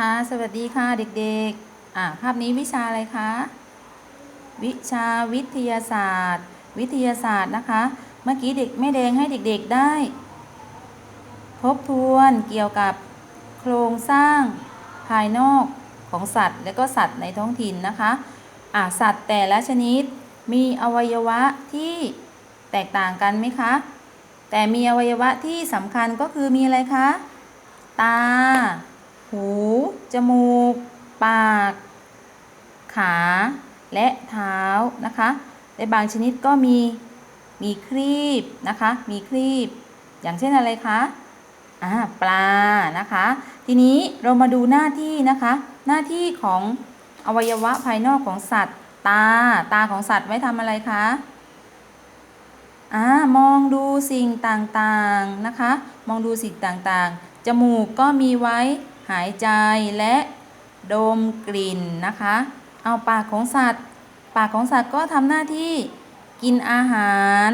คะสวัสดีค่ะเด็กๆ อ่าภาพนี้วิชาอะไรคะ วิชาวิทยาศาสตร์ วิทยาศาสตร์นะคะ เมื่อกี้เด็กแม่แดงให้เด็กๆได้ ทบทวนเกี่ยวกับโครงสร้างภายนอกของสัตว์ และก็สัตว์ในท้องถิ่นนะคะอ่าสัตว์แต่ละชนิดมีอวัยวะที่แตกต่างกันไหมคะ แต่มีอวัยวะที่สำคัญก็คือมีอะไรคะ ตา หู จมูก ปาก ขา และเท้านะคะและบางชนิดก็มี มีครีบนะคะ มีครีบ อย่างเช่นอะไรคะ อ่า ปลา นะคะ ทีนี้เรามาดูหน้าที่นะคะ หน้าที่ของอวัยวะภายนอกของสัตว์ ตา ตาของสัตว์ไว้ทำอะไรคะอ่ามองดูสิ่งต่างๆนะคะ มองดูสิ่งต่างๆ จมูกก็มีไว้ หายใจและดมกลิ่นนะคะ เอาปากของสัตว์ ปากของสัตว์ก็ทำหน้าที่กินอาหาร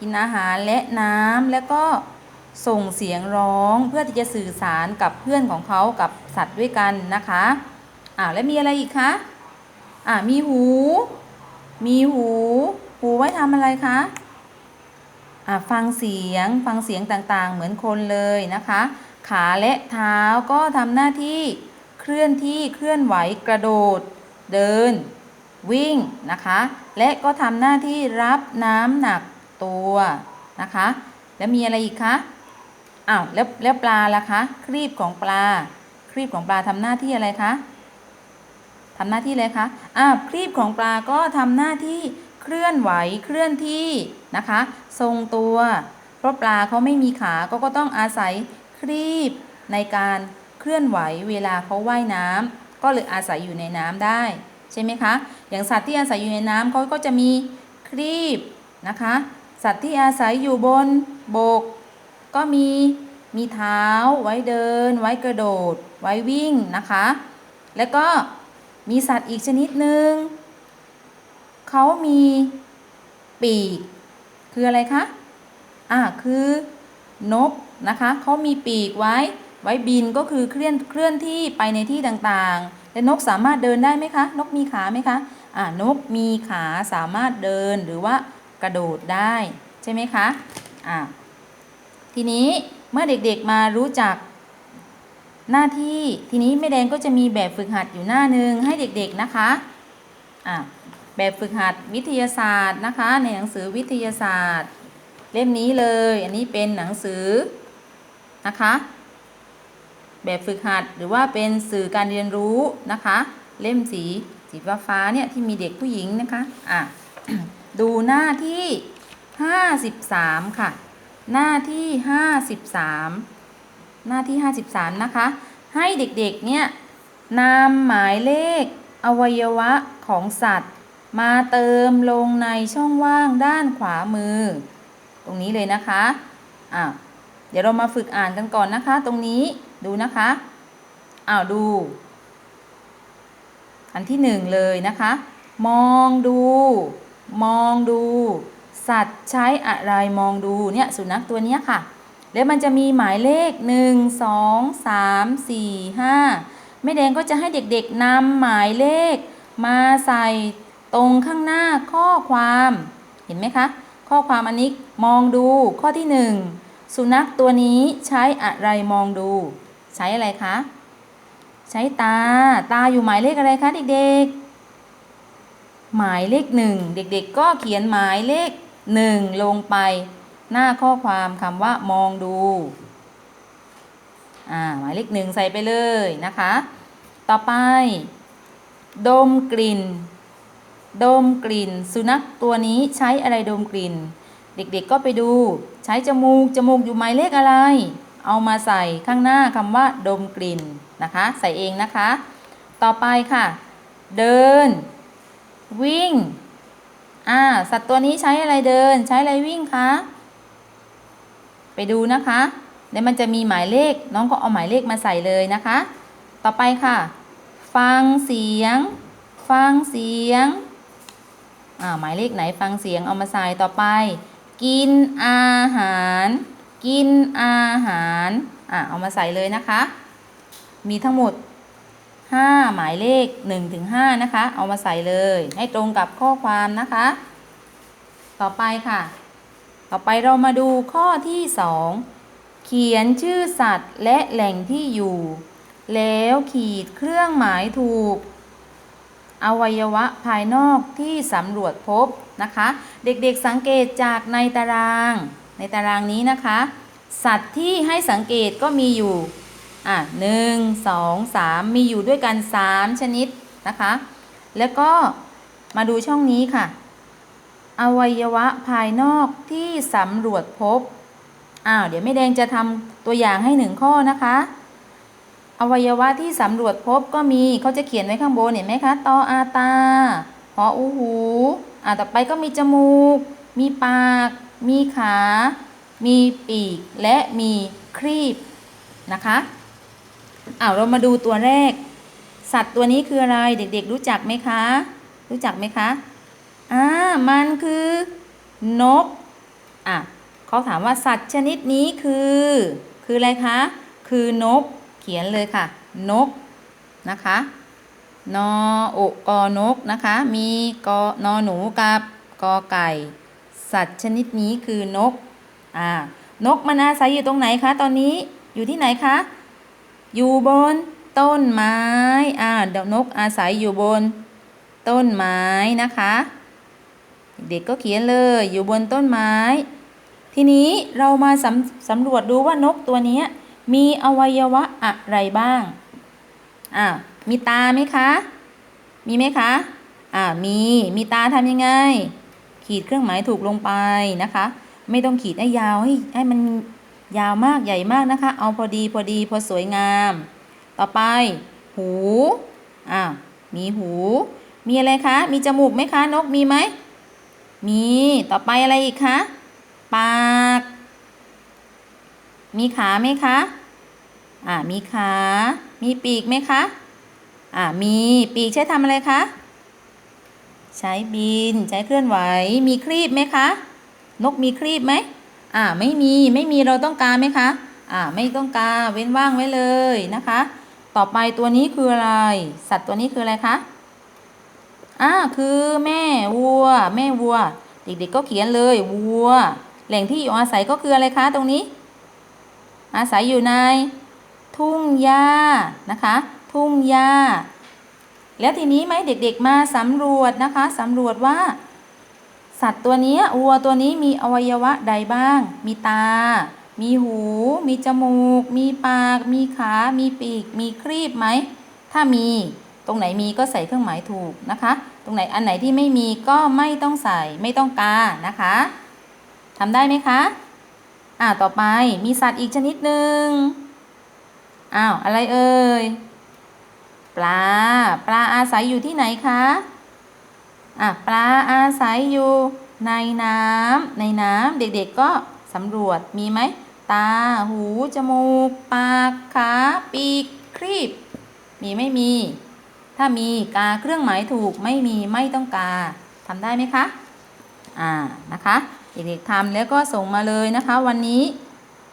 กินอาหารและน้ำแล้วก็ส่งเสียงร้องเพื่อที่จะสื่อสารกับเพื่อนของเขากับสัตว์ด้วยกันนะคะอ่าและมีอะไรอีกคะอ่ามีหู มีหู หูไว้ทำอะไรคะอะฟังเสียงฟังเสียงต่างๆ เหมือนคนเลยนะคะ ขาและเท้าก็ทำหน้าที่เคลื่อนที่เคลื่อนไหวกระโดด เดิน วิ่งนะคะ และก็ทำหน้าที่รับน้ำหนักตัวนะคะ แล้วมีอะไรอีกคะอ้าวแล้วแล้วปลาล่ะคะครีบของปลาครีบของปลาทำหน้าที่อะไรคะทำหน้าที่อะไรคะอ่าครีบของปลาก็ทำหน้าที่เคลื่อนไหวเคลื่อนที่นะคะ ทรงตัว เพราะปลาเขาไม่มีขาก็ก็ต้องอาศัย ครีบในการเคลื่อนไหวเวลาเขาว่ายน้ำก็เลยอาศัยอยู่ในน้ำได้ใช่ไหมคะ อย่างสัตว์ที่อาศัยอยู่ในน้ำเขาก็จะมีครีบนะคะ สัตว์ที่อาศัยอยู่บนบก ก็มีมีเท้า ไว้เดิน ไว้กระโดด ไว้วิ่งนะคะ แล้วก็มีสัตว์อีกชนิดหนึ่งเขามีปีก คืออะไรคะ อ่าคือนก นะคะเขามีปีกไว้ ไว้บินก็คือเคลื่อนเคลื่อนที่ไปในที่ต่างๆ และนกสามารถเดินได้ไหมคะ นกมีขาไหมคะอ่านกมีขาสามารถเดินหรือว่ากระโดดได้ใช่ไหมคะอ่าทีนี้เมื่อเด็กๆมารู้จักหน้าที่ทีนี้แม่แดงก็จะมีแบบฝึกหัดอยู่หน้าหนึ่งให้เด็กๆนะคะอะแบบฝึกหัดวิทยาศาสตร์นะคะ ในหนังสือวิทยาศาสตร์ เล่มนี้เลย อันนี้เป็นหนังสือ นะคะ แบบฝึกหัดหรือว่าเป็นสื่อการเรียนรู้นะคะ เล่มสีสีฟ้าฟ้าเนี่ยที่มีเด็กผู้หญิงนะคะอะดูหน้าที่ 53 ค่ะ หน้าที่ 53 หน้าที่ 53 นะคะ ให้เด็กๆเนี่ยนำหมายเลขอวัยวะของสัตว์ มาเติมลงในช่องว่างด้านขวามือ ตรงนี้เลยนะคะอ่า เดี๋ยวเรามาฝึกอ่านกันก่อนนะคะ ตรงนี้ดูนะคะอ้าวดู อันที่หนึ่งเลยนะคะ มองดู มองดู สัตว์ใช้อะไรมองดูเนี่ยสุนัขตัวนี้ค่ะ แล้วมันจะมีหมายเลข1 2 3 4 5แม่แดงก็จะให้เด็กๆนำหมายเลข มาใส่ตรงข้างหน้าข้อความ เห็นไหมคะ ข้อความอันนี้มองดูข้อที่1 สุนัขตัวนี้ใช้อะไรมองดู ใช้อะไรคะ ใช้ตา ตาอยู่หมายเลขอะไรคะเด็กๆ หมายเลขหนึ่งเด็กๆ ก็เขียนหมายเลขหนึ่งลงไป หน้าข้อความคำว่ามองดูอ่าหมายเลขหนึ่งใส่ไปเลยนะคะ ต่อไป ดมกลิ่น ดมกลิ่น สุนัขตัวนี้ใช้อะไรดมกลิ่น เด็กๆก็ไปดู ใช้จมูก จมูกอยู่หมายเลขอะไร เอามาใส่ข้างหน้าคำว่า ดมกลิ่นนะคะ ใส่เองนะคะ ต่อไปค่ะ เดิน วิ่ง อ่า สัตว์ตัวนี้ใช้อะไรเดิน ใช้อะไรวิ่งคะ ไปดูนะคะแล้วมันจะมีหมายเลข น้องก็เอาหมายเลขมาใส่เลยนะคะ ต่อไปค่ะ ฟังเสียง ฟังเสียง อ่า หมายเลขไหนฟังเสียงเอามาใส่ต่อไป กินอาหาร กินอาหาร อ่าเอามาใส่เลยนะคะ มีทั้งหมด 5 หมายเลข1ถึง5นะคะ เอามาใส่เลย ให้ตรงกับข้อความนะคะ ต่อไปค่ะ ต่อไปเรามาดูข้อที่ 2 เขียนชื่อสัตว์และแหล่งที่อยู่ แล้วขีดเครื่องหมายถูก อวัยวะภายนอกที่สำรวจพบนะคะ เด็กๆสังเกตจากในตาราง ในตารางนี้นะคะ สัตว์ที่ให้สังเกตก็มีอยู่อะหนึ่งสองสามมีอยู่ด้วยกันสามชนิดนะคะ แล้วก็มาดูช่องนี้ค่ะ อวัยวะภายนอกที่สำรวจพบอ้าวเดี๋ยวแม่แดงจะทำตัวอย่างให้หนึ่งข้อนะคะ อวัยวะที่สำรวจพบก็มีเขาจะเขียนไว้ข้างบนเห็นไหมคะตออาตาหออูหูอ่าต่อไปก็มีจมูก มีปาก มีขา มีปีก และมีครีบนะคะอ้าวเรามาดูตัวแรก สัตว์ตัวนี้คืออะไรเด็กๆ รู้จักไหมคะ รู้จักไหมคะอ่ามันคือนกอะเขาถามว่าสัตว์ชนิดนี้คือ คืออะไรคะ คือนก ขียนเลยค่ะ นกนะคะนอโอกอนกนะคะ มีกอนอหนูกับกอไก่ สัตว์ชนิดนี้คือนกอ่านกมันอาศัยอยู่ตรงไหนคะตอนนี้อยู่ที่ไหนคะอยู่บนต้นไม้อ่าเดี๋ยวนกอาศัยอยู่บนต้นไม้นะคะ เด็กก็เขียนเลยอยู่บนต้นไม้ ทีนี้เรามาสำสำรวจดูว่านกตัวนี้ มีอวัยวะอะไรบ้างอ่ามีตาไหมคะ มีไหมคะอ่ามีมีตาทำยังไง ขีดเครื่องหมายถูกลงไปนะคะ ไม่ต้องขีดให้ยาวให้ให้มันยาวมากใหญ่มากนะคะ เอาพอดีพอดีพอสวยงาม ต่อไป หูอ่ามีหู มีอะไรคะ มีจมูกไหมคะ นกมีไหม มี ต่อไปอะไรอีกคะ ปา มีขาไหมคะ อ่า มีขา มีปีกไหมคะ อ่า มีปีกใช้ทำอะไรคะ ใช้บิน ใช้เคลื่อนไหว มีครีบไหมคะ นกมีครีบไหมอ่า ไม่มี ไม่มีเราต้องการไหมคะ อ่า ไม่ต้องการเว้นว่างไว้เลยนะคะ ต่อไปตัวนี้คืออะไร สัตว์ตัวนี้คืออะไรคะ อ่า คือแม่วัว แม่วัว เด็กๆก็เขียนเลยวัว แหล่งที่อยู่อาศัยก็คืออะไรคะตรงนี้ อาศัยอยู่ใน ทุ่งหญ้านะคะ ทุ่งหญ้า แล้วทีนี้ไหมเด็กๆมาสำรวจนะคะสำรวจว่า สัตว์ตัวนี้วัวตัวนี้มีอวัยวะใดบ้าง มีตา มีหู มีจมูก มีปาก มีขา มีปีก มีครีบไหม ถ้ามีตรงไหนมีก็ใส่เครื่องหมายถูกนะคะ ตรงไหนอันไหนที่ไม่มีก็ไม่ต้องใส่ไม่ต้องกานะคะทำได้ไหมคะ อ่าต่อไปมีสัตว์อีกชนิดหนึ่งอ้าวอะไรเอ่ยปลา ปลาอาศัยอยู่ที่ไหนคะอะปลาอาศัยอยู่ในน้ำในน้ำเด็กๆก็สำรวจมีไหมตา หู จมูก ปาก ขา ปีก ครีบ มีไม่มี ถ้ามีกาเครื่องหมายถูกไม่มีไม่ต้องกาทำได้ไหมคะ อ่า นะคะ เด็กๆทำแล้วก็ส่งมาเลยนะคะ วันนี้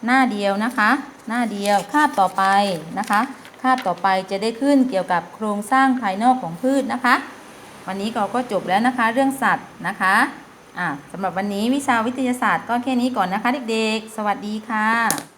หน้าเดียวนะคะ หน้าเดียวคาบต่อไปนะคะ คาบต่อไปจะได้ขึ้นเกี่ยวกับโครงสร้างภายนอกของพืชนะคะ วันนี้เราก็จบแล้วนะคะ เรื่องสัตว์นะคะอ่าสำหรับวันนี้วิชาวิทยาศาสตร์ก็แค่นี้ก่อนนะคะ เด็กๆ สวัสดีค่ะ